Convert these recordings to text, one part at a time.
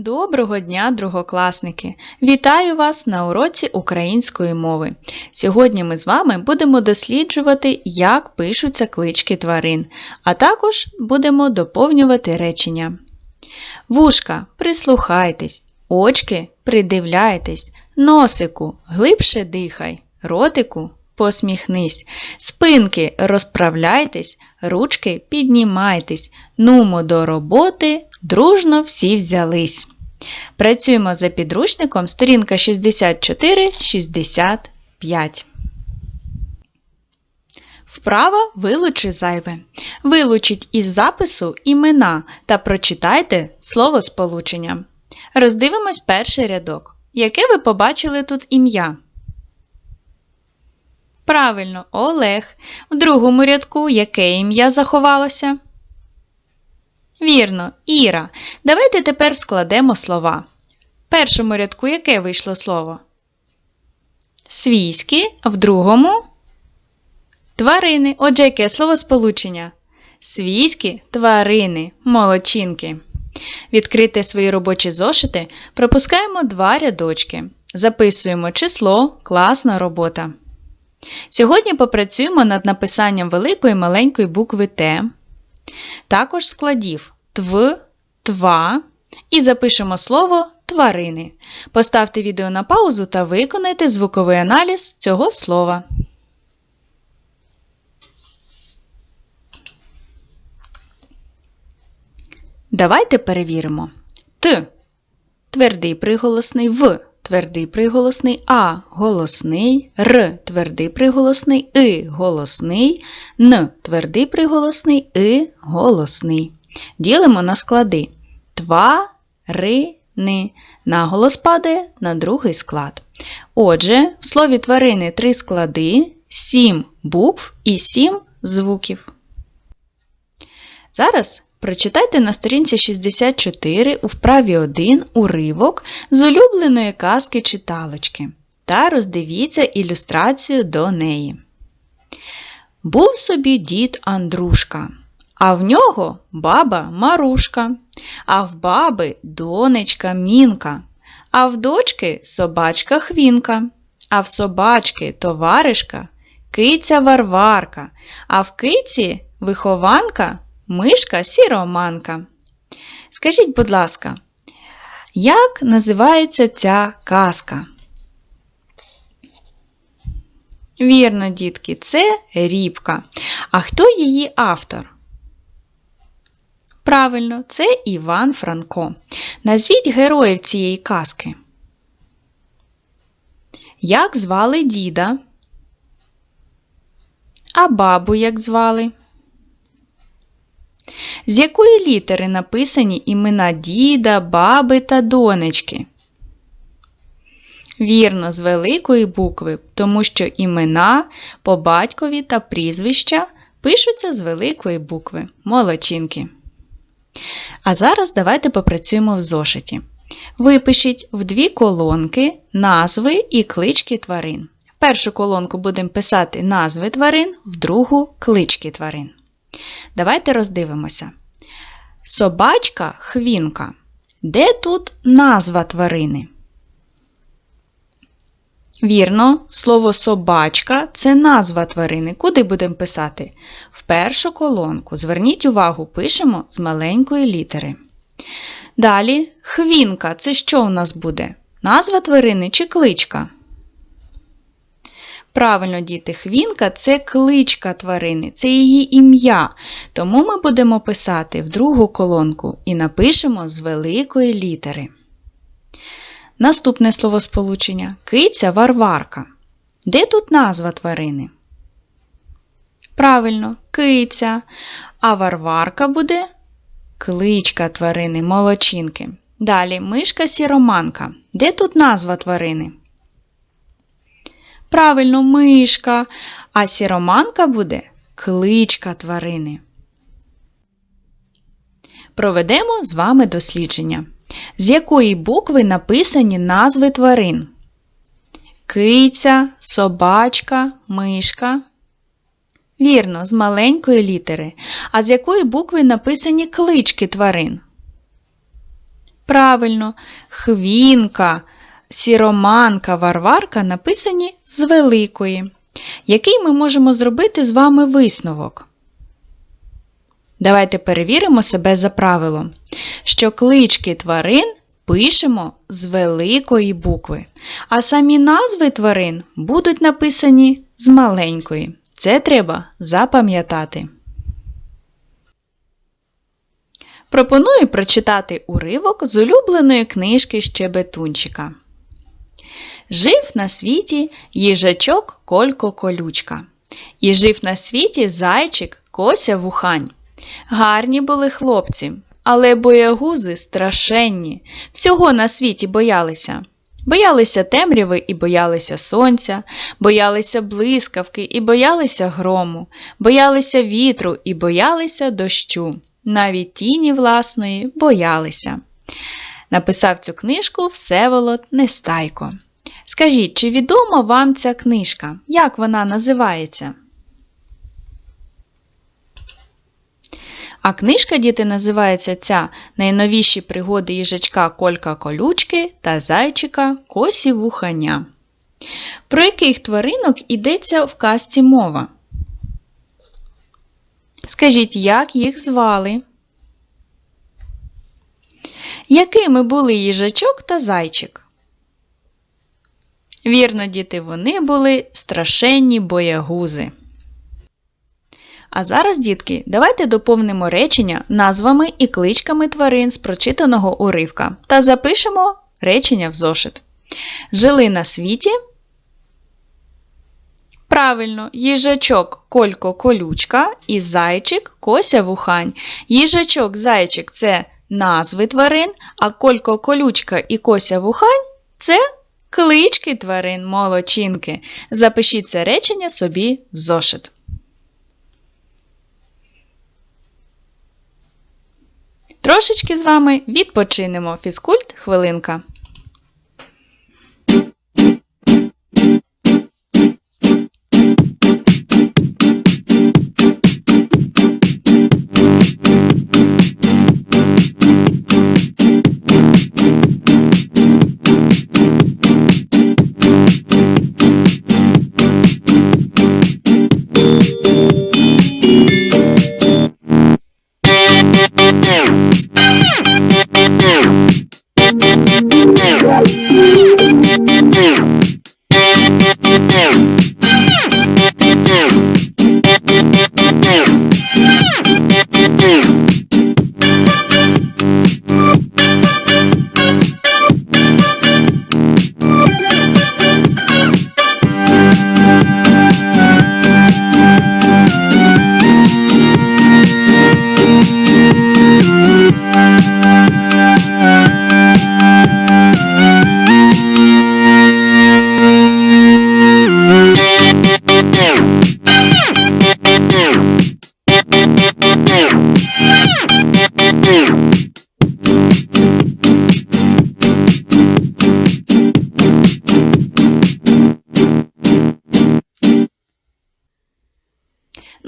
Доброго дня, другокласники! Вітаю вас на уроці української мови. Сьогодні ми з вами будемо досліджувати, як пишуться клички тварин, а також будемо доповнювати речення. Вушка, прислухайтесь, очки, придивляйтесь, носику, глибше дихай, ротику, посміхнись, спинки, розправляйтесь, ручки піднімайтесь, нумо до роботи, дружно всі взялись. Працюємо за підручником сторінка 64-65. Вправа вилучи зайве. Вилучіть із запису імена та прочитайте словосполучення. Роздивимось перший рядок. Яке ви побачили тут ім'я? Правильно, Олег. В другому рядку яке ім'я заховалося? Вірно, Іра. Давайте тепер складемо слова. В першому рядку яке вийшло слово? Свійські, в другому тварини. Отже, яке словосполучення? Свійські тварини, молодчинки. Відкрити свої робочі зошити, пропускаємо два рядочки. Записуємо число, класна робота. Сьогодні попрацюємо над написанням великої і маленької букви Т, також складів тв, тва і запишемо слово тварини. Поставте відео на паузу та виконайте звуковий аналіз цього слова. Давайте перевіримо. Т. Твердий приголосний В. Твердий приголосний А голосний, Р твердий приголосний И голосний, Н твердий приголосний И голосний. Ділимо на склади. Тва, ни. Наголос падає на другий склад. Отже, в слові тварини три склади, сім букв і сім звуків. Зараз Прочитайте на сторінці 64 у вправі 1 уривок з улюбленої казки читалочки та роздивіться ілюстрацію до неї. Був собі дід Андрушка, а в нього баба Марушка, а в баби донечка Мінка, а в дочки собачка Хвінка, а в собачки товаришка киця Варварка, а в киці вихованка Мишка сіроманка. Скажіть, будь ласка, як називається ця казка? Вірно, дітки, це рібка. А хто її автор? Правильно, це Іван Франко. Назвіть героїв цієї казки. Як звали діда? А бабу як звали? З якої літери написані імена діда, баби та донечки? Вірно, з великої букви, тому що імена по батькові та прізвища пишуться з великої букви молодчинки. А зараз давайте попрацюємо в зошиті. Випишіть в дві колонки назви і клички тварин. В першу колонку будемо писати назви тварин, в другу клички тварин. Давайте роздивимося. Собачка хвінка. Де тут назва тварини? Вірно, слово собачка це назва тварини. Куди будемо писати? В першу колонку. Зверніть увагу, пишемо з маленької літери. Далі хвінка це що у нас буде? Назва тварини чи кличка? Правильно, діти, хвінка це кличка тварини, це її ім'я. Тому ми будемо писати в другу колонку і напишемо з великої літери. Наступне словосполучення киця варварка. Де тут назва тварини? Правильно, киця. А варварка буде кличка тварини, молочинки. Далі мишка сіроманка. Де тут назва тварини? Правильно, мишка, а сіроманка буде кличка тварини. Проведемо з вами дослідження. З якої букви написані назви тварин? Киця, собачка, мишка. Вірно, з маленької літери. А з якої букви написані клички тварин? Правильно, хвінка, сіроманка, варварка написані з великої. Який ми можемо зробити з вами висновок? Давайте перевіримо себе за правилом, що клички тварин пишемо з великої букви, а самі назви тварин будуть написані з маленької. Це треба запам'ятати. Пропоную прочитати уривок з улюбленої книжки Щебетунчика. Жив на світі їжачок Колько Колючка. І жив на світі зайчик Кося Вухань. Гарні були хлопці, але боягузи страшенні, всього на світі боялися. Боялися темряви і боялися сонця, боялися блискавки і боялися грому, боялися вітру і боялися дощу, навіть тіні власної боялися. Написав цю книжку Всеволод Нестайко. Скажіть, чи відома вам ця книжка? Як вона називається? А книжка діти називається ця найновіші пригоди їжачка Колька Колючки та зайчика Косі Вуханя. Про яких тваринок йдеться в казці мова? Скажіть, як їх звали? Якими були їжачок та зайчик? Вірно, діти, вони були страшенні боягузи. А зараз, дітки, давайте доповнимо речення назвами і кличками тварин з прочитаного уривка та запишемо речення в зошит. Жили на світі. Правильно, їжачок Колько колючка і зайчик Кося вухань. Їжачок зайчик це назви тварин, а Колько колючка і Кося вухань це клички тварин молочинки. Запишіть це речення собі в зошит. Трошечки з вами відпочинемо. Фізкульт хвилинка.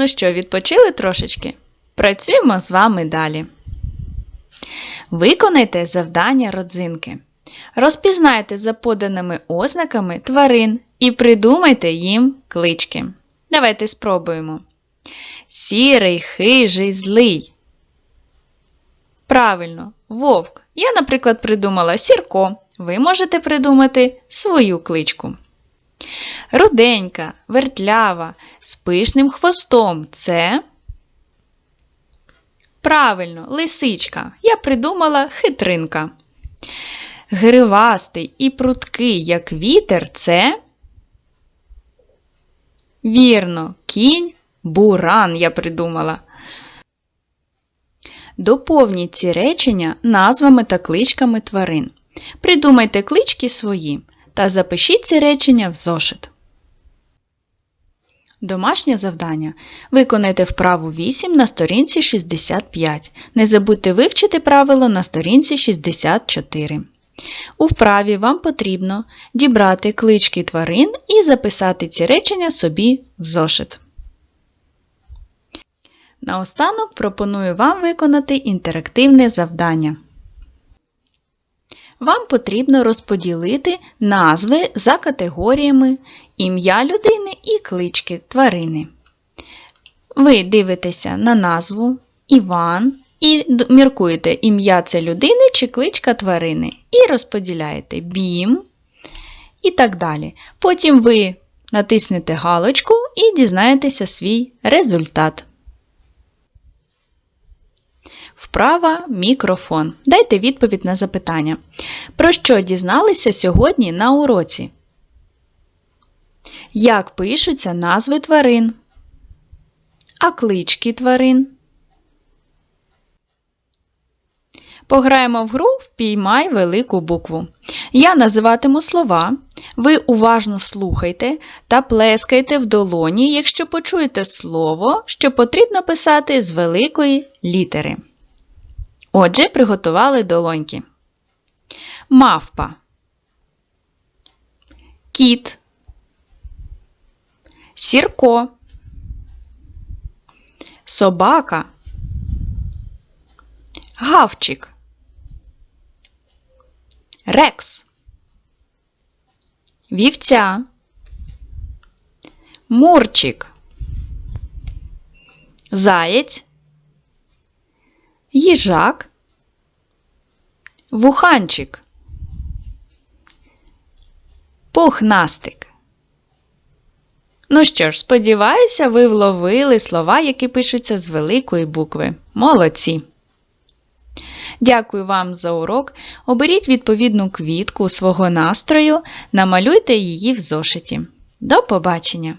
Ну що, відпочили трошечки? Працюємо з вами далі. Виконайте завдання родзинки. Розпізнайте за поданими ознаками тварин і придумайте їм клички. Давайте спробуємо. Сірий, хижий, злий. Правильно, вовк. Я, наприклад, придумала сірко. Ви можете придумати свою кличку. Руденька, вертлява, з пишним хвостом це. Правильно, лисичка. Я придумала хитринка. Гривастий і пруткий, як вітер, це. Вірно, кінь, буран я придумала. Доповніть ці речення назвами та кличками тварин. Придумайте клички свої та запишіть ці речення в зошит. Домашнє завдання. Виконайте вправу 8 на сторінці 65. Не забудьте вивчити правило на сторінці 64. У вправі вам потрібно дібрати клички тварин і записати ці речення собі в зошит. Наостанок пропоную вам виконати інтерактивне завдання. Вам потрібно розподілити назви за категоріями ім'я людини і клички тварини. Ви дивитеся на назву Іван і міркуєте, ім'я це людини чи кличка тварини. І розподіляєте бім і так далі. Потім ви натиснете галочку і дізнаєтеся свій результат. Вправа мікрофон. Дайте відповідь на запитання. Про що дізналися сьогодні на уроці? Як пишуться назви тварин? А клички тварин? Пограємо в гру Впіймай велику букву. Я називатиму слова. Ви уважно слухайте та плескайте в долоні, якщо почуєте слово, що потрібно писати з великої літери. Отже, приготували долоньки. Мавпа. Кіт. Сірко. Собака. Гавчик. Рекс. Вівця. Мурчик. Заєць. Їжак. Вуханчик. Пухнастик. Ну що ж, сподіваюся, ви вловили слова, які пишуться з великої букви. Молодці! Дякую вам за урок. Оберіть відповідну квітку свого настрою, намалюйте її в зошиті. До побачення!